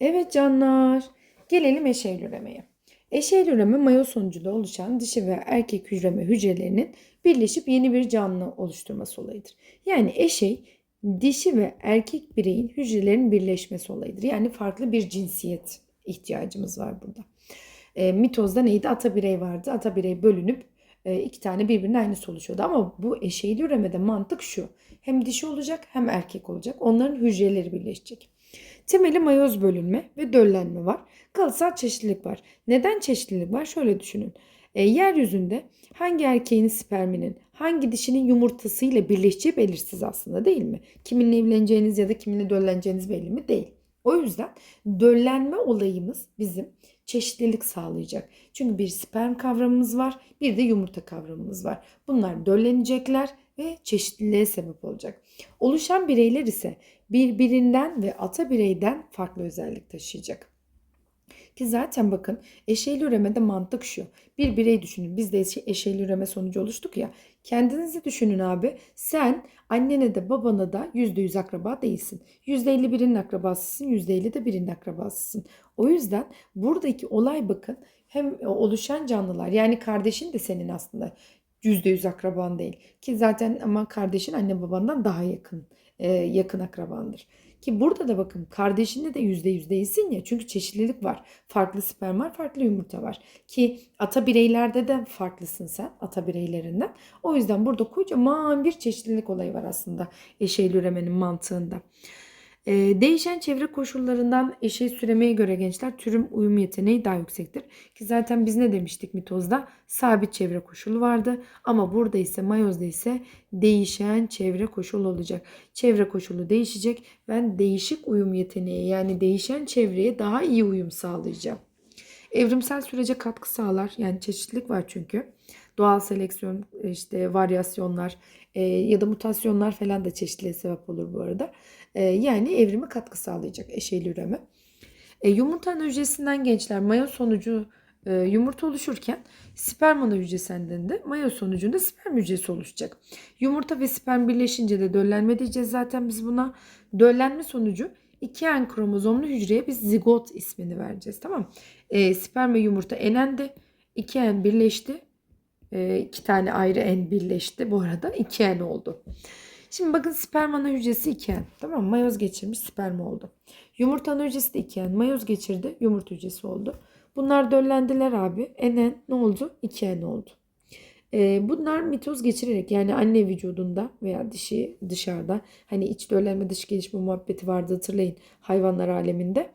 Evet canlar. Gelelim eşeğil üremeye. Eşeğil üreme mayoz sonucunda oluşan dişi ve erkek hücreme hücrelerinin birleşip yeni bir canlı oluşturması olayıdır. Yani eşey dişi ve erkek bireyin hücrelerin birleşmesi olayıdır. Yani farklı bir cinsiyet ihtiyacımız var burada. E, mitozda neydi? Ata birey vardı. Ata birey bölünüp e, iki tane birbirinin aynısı oluşuyordu. Ama bu eşeğli üremede mantık şu. Hem dişi olacak hem erkek olacak. Onların hücreleri birleşecek. Temeli mayoz bölünme ve döllenme var. Kalıtsal çeşitlilik var. Neden çeşitlilik var? Şöyle düşünün. E, yeryüzünde hangi erkeğin sperminin hangi dişinin yumurtasıyla birleşeceği belirsiz aslında değil mi? Kiminle evleneceğiniz ya da kiminle dölleneceğiniz belli mi? Değil. O yüzden döllenme olayımız bizim çeşitlilik sağlayacak. Çünkü bir sperm kavramımız var, bir de yumurta kavramımız var. Bunlar döllenecekler ve çeşitliliğe sebep olacak. Oluşan bireyler ise birbirinden ve ata bireyden farklı özellik taşıyacak. Ki zaten bakın eşeğli üremede mantık şu. Bir birey düşünün. Biz de eşe- eşeğli üreme sonucu oluştuk ya. Kendinizi düşünün abi. Sen annene de babana da %100 akraba değilsin. %50 birinin akrabasısın. %50 de birinin akrabasısın. O yüzden buradaki olay bakın hem oluşan canlılar yani kardeşin de senin aslında %100 akraban değil. Ki zaten ama kardeşin anne babandan daha yakın e, yakın akrabandır. Ki burada da bakın kardeşinde de %100 değilsin ya çünkü çeşitlilik var. Farklı sperm var, farklı yumurta var. Ki ata bireylerde de farklısın sen ata bireylerinden. O yüzden burada kocaman bir çeşitlilik olayı var aslında eşeğli üremenin mantığında. Ee, değişen çevre koşullarından eşeği süremeye göre gençler türüm uyum yeteneği daha yüksektir. Ki zaten biz ne demiştik mitozda? Sabit çevre koşulu vardı. Ama burada ise mayozda ise değişen çevre koşulu olacak. Çevre koşulu değişecek. Ben değişik uyum yeteneği yani değişen çevreye daha iyi uyum sağlayacağım. Evrimsel sürece katkı sağlar. Yani çeşitlilik var çünkü. Doğal seleksiyon, işte varyasyonlar e, ya da mutasyonlar falan da çeşitliliğe sebep olur bu arada. E, yani evrime katkı sağlayacak eşeğli üreme. E, yumurtanın hücresinden gençler mayoz sonucu e, yumurta oluşurken sperm ana hücresinden de sonucunda sperm hücresi oluşacak. Yumurta ve sperm birleşince de döllenme diyeceğiz zaten biz buna. Döllenme sonucu iki en kromozomlu hücreye biz zigot ismini vereceğiz tamam mı? E, sperm ve yumurta enendi. iki en birleşti. E, iki tane ayrı en birleşti. Bu arada iki en oldu. Şimdi bakın sperm ana hücresi iki en. Tamam mı? Mayoz geçirmiş sperm oldu. Yumurta ana hücresi de iki en. Mayoz geçirdi. Yumurta hücresi oldu. Bunlar döllendiler abi. Enen ne oldu? İki en oldu. E, bunlar mitoz geçirerek yani anne vücudunda veya dişi dışarıda hani iç döllenme dış gelişme muhabbeti vardı hatırlayın hayvanlar aleminde.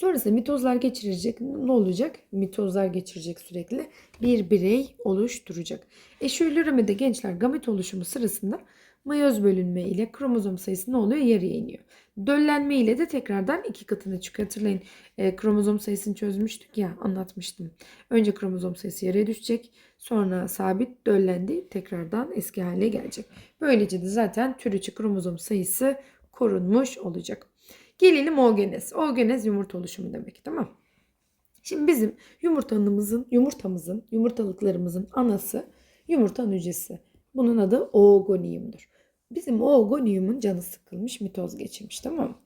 Sonrasında mitozlar geçirecek. Ne olacak? Mitozlar geçirecek sürekli. Bir birey oluşturacak. E şöyle üremede gençler gamet oluşumu sırasında mayoz bölünme ile kromozom sayısı ne oluyor? Yarıya iniyor. Döllenme ile de tekrardan iki katına çıkıyor. Hatırlayın e, kromozom sayısını çözmüştük ya anlatmıştım. Önce kromozom sayısı yarıya düşecek. Sonra sabit döllendi tekrardan eski haline gelecek. Böylece de zaten tür içi kromozom sayısı korunmuş olacak. Gelelim oogenez. Oogenez yumurta oluşumu demek tamam Şimdi bizim yumurtamızın, yumurtamızın, yumurtalıklarımızın anası yumurta hücresi. Bunun adı oogoniumdur. Bizim oogoniumun canı sıkılmış, mitoz geçirmiş tamam mı?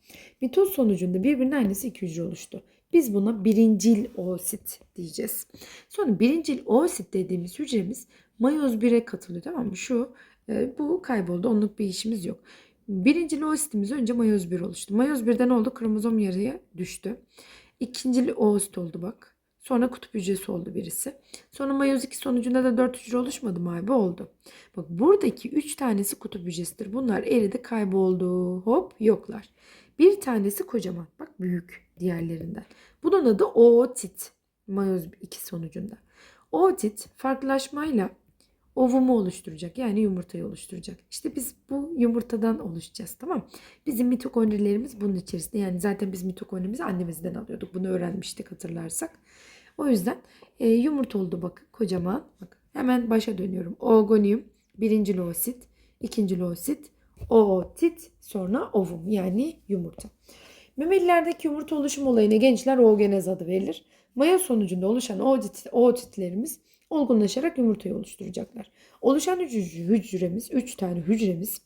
Mitoz sonucunda birbirinin aynısı iki hücre oluştu. Biz buna birincil oosit diyeceğiz. Sonra birincil oosit dediğimiz hücremiz mayoz 1'e katılıyor tamam mı? Şu e, bu kayboldu. Onluk bir işimiz yok. Birinci oositimiz önce mayoz 1 oluştu. Mayoz 1'den oldu? Kromozom yarıya düştü. İkinci oosit oldu bak. Sonra kutup hücresi oldu birisi. Sonra mayoz 2 sonucunda da 4 hücre oluşmadı mı abi? Oldu. Bak buradaki 3 tanesi kutup hücresidir. Bunlar eridi kayboldu. Hop yoklar. Bir tanesi kocaman. Bak büyük diğerlerinden. Bunun adı ootit. Mayoz 2 sonucunda. Ootit farklılaşmayla ovumu oluşturacak. Yani yumurtayı oluşturacak. İşte biz bu yumurtadan oluşacağız tamam? Bizim mitokondrilerimiz bunun içerisinde. Yani zaten biz mitokondrimizi annemizden alıyorduk. Bunu öğrenmiştik hatırlarsak. O yüzden e, yumurta oldu bak kocaman. Bak hemen başa dönüyorum. Oogonium birinci loosit, ikinci loosit, ootit sonra ovum yani yumurta. Memelilerdeki yumurta oluşum olayına gençler oogenez adı verilir. Maya sonucunda oluşan ootit, ootitlerimiz olgunlaşarak yumurtayı oluşturacaklar. Oluşan hücre- hücremiz, 3 tane hücremiz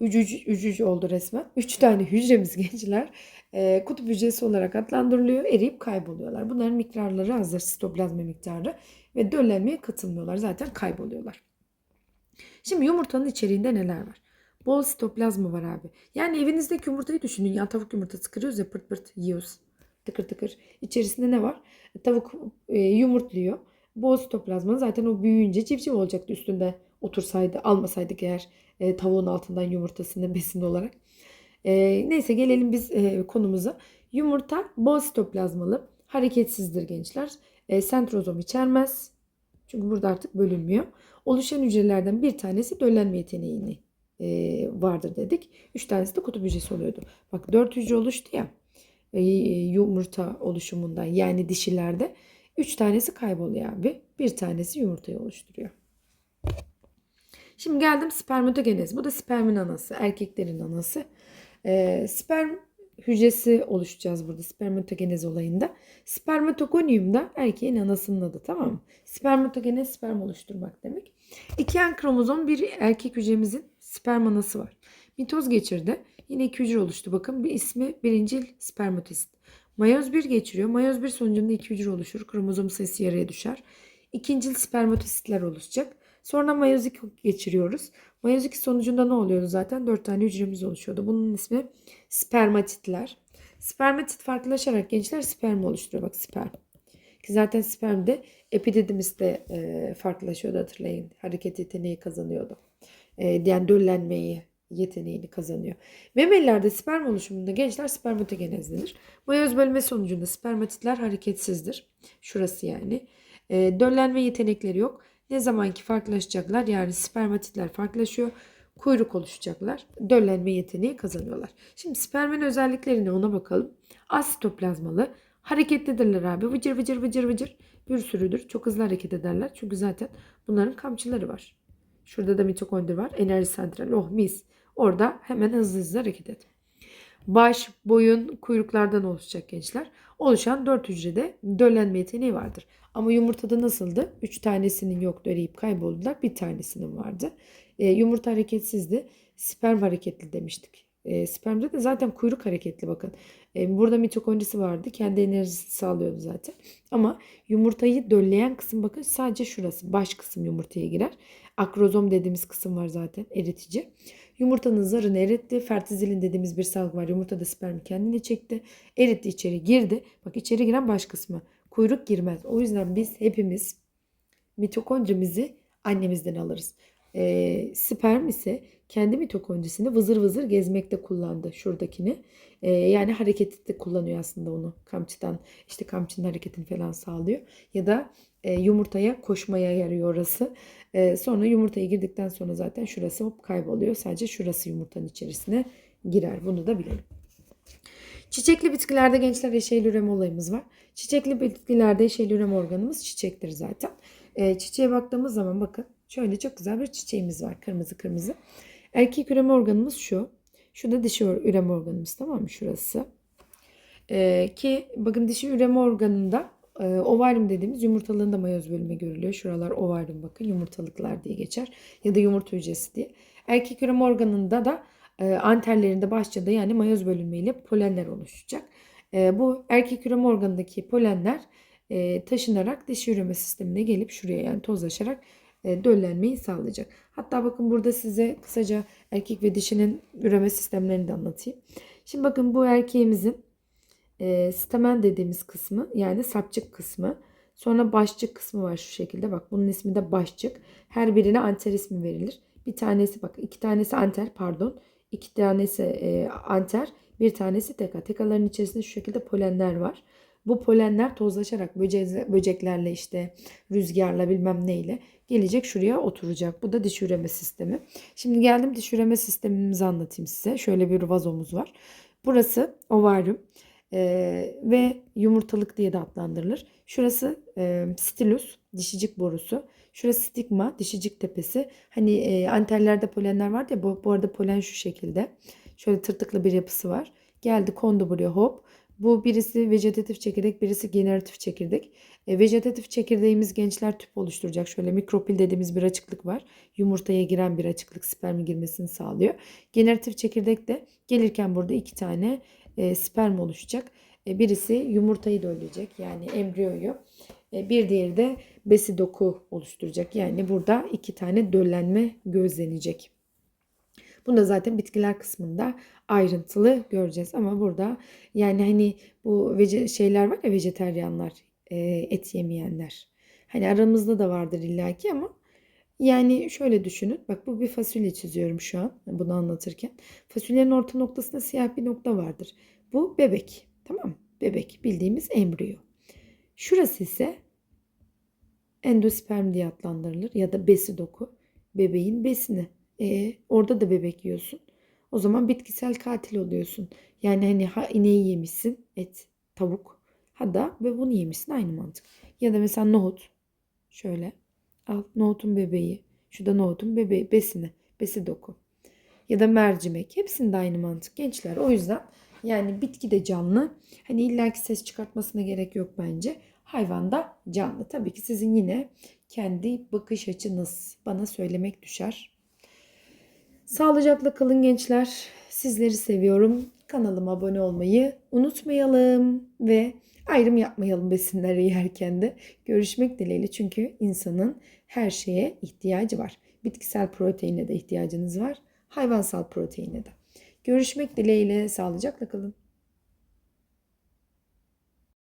Ücüc, ücüc oldu resmen. Üç tane hücremiz gençler e, kutup hücresi olarak adlandırılıyor. Eriyip kayboluyorlar. Bunların miktarları azdır. Sitoplazma miktarı. Ve döllenmeye katılmıyorlar. Zaten kayboluyorlar. Şimdi yumurtanın içeriğinde neler var? Bol sitoplazma var abi. Yani evinizdeki yumurtayı düşünün. Ya tavuk yumurtası kırıyoruz ya pırt pırt yiyoruz. Tıkır tıkır. İçerisinde ne var? Tavuk e, yumurtluyor. Bol sitoplazma zaten o büyüyünce civciv olacaktı üstünde otursaydı almasaydık eğer e, tavuğun altından yumurtasını besin olarak. E, neyse gelelim biz e, konumuza. Yumurta bol sitoplazmalı. Hareketsizdir gençler. E, sentrozom içermez. Çünkü burada artık bölünmüyor. Oluşan hücrelerden bir tanesi döllenme yeteneğini e, vardır dedik. Üç tanesi de kutup hücresi oluyordu. Bak dört hücre oluştu ya e, yumurta oluşumundan yani dişilerde. Üç tanesi kayboluyor abi. Bir tanesi yumurtayı oluşturuyor. Şimdi geldim spermatogenez. Bu da spermin anası. Erkeklerin anası. E, sperm hücresi oluşacağız burada spermatogenez olayında. Spermatogonium da erkeğin anasının adı tamam mı? Spermatogenez sperm oluşturmak demek. İki yan kromozom bir erkek hücremizin sperm anası var. Mitoz geçirdi. Yine iki hücre oluştu. Bakın bir ismi birincil spermatosit. Mayoz 1 geçiriyor. Mayoz 1 sonucunda iki hücre oluşur. Kromozom sayısı yarıya düşer. İkincil spermatositler oluşacak. Sonra mayoz 2 geçiriyoruz. Mayoz 2 sonucunda ne oluyordu zaten? 4 tane hücremiz oluşuyordu. Bunun ismi spermatitler. Spermatit farklılaşarak gençler sperm oluşturuyor. Bak sperm. Ki zaten spermde epididymis de e, farklılaşıyordu hatırlayın. Hareket yeteneği kazanıyordu. E, yani döllenmeyi yeteneğini kazanıyor. Memelilerde sperm oluşumunda gençler spermatogenez denir. Bölme sonucunda spermatitler hareketsizdir. Şurası yani. E, döllenme yetenekleri yok. Ne zamanki farklılaşacaklar yani spermatitler farklılaşıyor. Kuyruk oluşacaklar. Döllenme yeteneği kazanıyorlar. Şimdi spermin özelliklerine ona bakalım. Asitoplazmalı. Hareketlidirler abi. Vıcır vıcır vıcır vıcır. Bir sürüdür. Çok hızlı hareket ederler. Çünkü zaten bunların kamçıları var. Şurada da mitokondri var. Enerji santral. Oh mis. Orada hemen hızlı hızlı hareket et. Baş, boyun, kuyruklardan oluşacak gençler. Oluşan 4 hücrede döllenme yeteneği vardır. Ama yumurtada nasıldı? 3 tanesinin yoktu eriyip kayboldular. Bir tanesinin vardı. E, yumurta hareketsizdi. Sperm hareketli demiştik. E, spermde de zaten kuyruk hareketli bakın. E, burada mitokondrisi vardı. Kendi enerjisi sağlıyordu zaten. Ama yumurtayı dölleyen kısım bakın sadece şurası. Baş kısım yumurtaya girer. Akrozom dediğimiz kısım var zaten eritici. Yumurtanın zarını eritti. Fertizilin dediğimiz bir salgı var. Yumurtada spermi kendini çekti. Eritti içeri girdi. Bak içeri giren baş kısmı. Kuyruk girmez. O yüzden biz hepimiz mitokondrimizi annemizden alırız. E, sperm ise kendi mitokondrisini vızır vızır gezmekte kullandı şuradakini. E, yani harekette kullanıyor aslında onu kamçıdan. İşte kamçının hareketini falan sağlıyor. Ya da e, yumurtaya koşmaya yarıyor orası. E, sonra yumurtaya girdikten sonra zaten şurası hop kayboluyor. Sadece şurası yumurtanın içerisine girer. Bunu da bilelim. Çiçekli bitkilerde gençler eşeğli üreme olayımız var. Çiçekli bitkilerde eşeğli üreme organımız çiçektir zaten. E, çiçeğe baktığımız zaman bakın şöyle çok güzel bir çiçeğimiz var. Kırmızı kırmızı. Erkek üreme organımız şu. Şu da dişi üreme organımız tamam mı? Şurası. E, ki bakın dişi üreme organında e, ovaryum dediğimiz yumurtalığında mayoz bölümü görülüyor. Şuralar ovaryum bakın yumurtalıklar diye geçer. Ya da yumurta hücresi diye. Erkek üreme organında da e, anterlerinde başçada yani mayoz bölünmeyle polenler oluşacak. E, bu erkek üreme organındaki polenler e, taşınarak dişi üreme sistemine gelip şuraya yani tozlaşarak döllenmeyi sağlayacak. Hatta bakın burada size kısaca erkek ve dişinin üreme sistemlerini de anlatayım. Şimdi bakın bu erkeğimizin e, stamen dediğimiz kısmı yani sapçık kısmı. Sonra başçık kısmı var şu şekilde. Bak bunun ismi de başçık. Her birine anter ismi verilir. Bir tanesi bak iki tanesi anter pardon. iki tanesi e, anter bir tanesi teka. Tekaların içerisinde şu şekilde polenler var. Bu polenler tozlaşarak böce böceklerle işte rüzgarla bilmem neyle gelecek şuraya oturacak. Bu da diş üreme sistemi. Şimdi geldim diş üreme sistemimizi anlatayım size. Şöyle bir vazomuz var. Burası ovaryum e, ve yumurtalık diye de adlandırılır. Şurası e, stilus, dişicik borusu. Şurası stigma, dişicik tepesi. Hani e, anterlerde polenler var ya bu, bu arada polen şu şekilde. Şöyle tırtıklı bir yapısı var. Geldi kondu buraya hop. Bu birisi vejetatif çekirdek, birisi generatif çekirdek. E, vejetatif çekirdeğimiz gençler tüp oluşturacak. Şöyle mikropil dediğimiz bir açıklık var. Yumurtaya giren bir açıklık spermin girmesini sağlıyor. Generatif çekirdek de gelirken burada iki tane e, sperm oluşacak. E, birisi yumurtayı dölleyecek yani embriyoyu. E, bir diğeri de besi doku oluşturacak. Yani burada iki tane döllenme gözlenecek. Bunu da zaten bitkiler kısmında ayrıntılı göreceğiz. Ama burada yani hani bu şeyler var ya vejeteryanlar, e, et yemeyenler. Hani aramızda da vardır illaki ama yani şöyle düşünün. Bak bu bir fasulye çiziyorum şu an bunu anlatırken. Fasulyenin orta noktasında siyah bir nokta vardır. Bu bebek. Tamam? Bebek bildiğimiz embriyo. Şurası ise endosperm diye adlandırılır ya da besi doku. Bebeğin besini. E, orada da bebek yiyorsun. O zaman bitkisel katil oluyorsun. Yani hani ha ineği yemişsin et, tavuk. Ha da ve bunu yemişsin aynı mantık. Ya da mesela nohut. Şöyle al nohutun bebeği. Şu da nohutun bebeği besini. Besi doku. Ya da mercimek. Hepsinde aynı mantık gençler. O yüzden yani bitki de canlı. Hani illaki ses çıkartmasına gerek yok bence. Hayvan da canlı. Tabii ki sizin yine kendi bakış açınız bana söylemek düşer. Sağlıcakla kalın gençler. Sizleri seviyorum. Kanalıma abone olmayı unutmayalım ve ayrım yapmayalım besinleri yerken de. Görüşmek dileğiyle çünkü insanın her şeye ihtiyacı var. Bitkisel proteine de ihtiyacınız var. Hayvansal proteine de. Görüşmek dileğiyle sağlıcakla kalın.